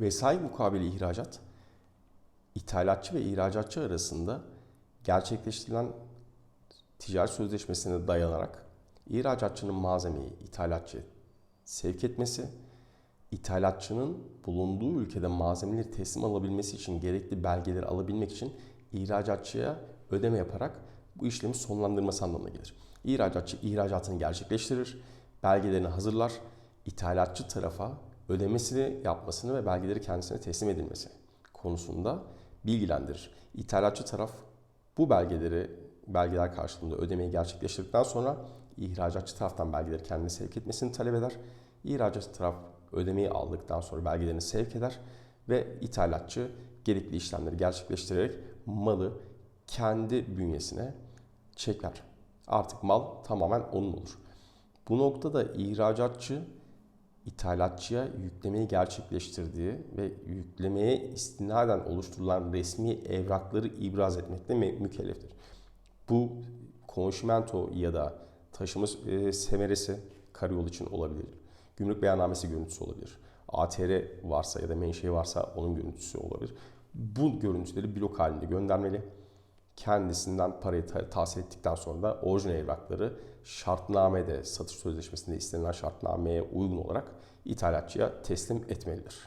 Vesai mukabili ihracat, ithalatçı ve ihracatçı arasında gerçekleştirilen ticaret sözleşmesine dayanarak ihracatçının malzemeyi ithalatçı sevk etmesi, ithalatçının bulunduğu ülkede malzemeleri teslim alabilmesi için gerekli belgeleri alabilmek için ihracatçıya ödeme yaparak bu işlemi sonlandırması anlamına gelir. İhracatçı ihracatını gerçekleştirir, belgelerini hazırlar, ithalatçı tarafa ödemesini yapmasını ve belgeleri kendisine teslim edilmesi konusunda bilgilendirir. İthalatçı taraf bu belgeleri belgeler karşılığında ödemeyi gerçekleştirdikten sonra ihracatçı taraftan belgeleri kendine sevk etmesini talep eder. İhracatçı taraf ödemeyi aldıktan sonra belgelerini sevk eder ve ithalatçı gerekli işlemleri gerçekleştirerek malı kendi bünyesine çeker. Artık mal tamamen onun olur. Bu noktada ihracatçı ithalatçıya yüklemeyi gerçekleştirdiği ve yüklemeye istinaden oluşturulan resmi evrakları ibraz etmekle mü- mükelleftir. Bu konşimento ya da taşıma e, semeresi karayol için olabilir. Gümrük beyannamesi görüntüsü olabilir. ATR varsa ya da menşei varsa onun görüntüsü olabilir. Bu görüntüleri blok halinde göndermeli. Kendisinden parayı ta- tahsil ettikten sonra da orijinal evrakları şartnamede, satış sözleşmesinde istenilen şartnameye uygun olarak ithalatçıya teslim etmelidir.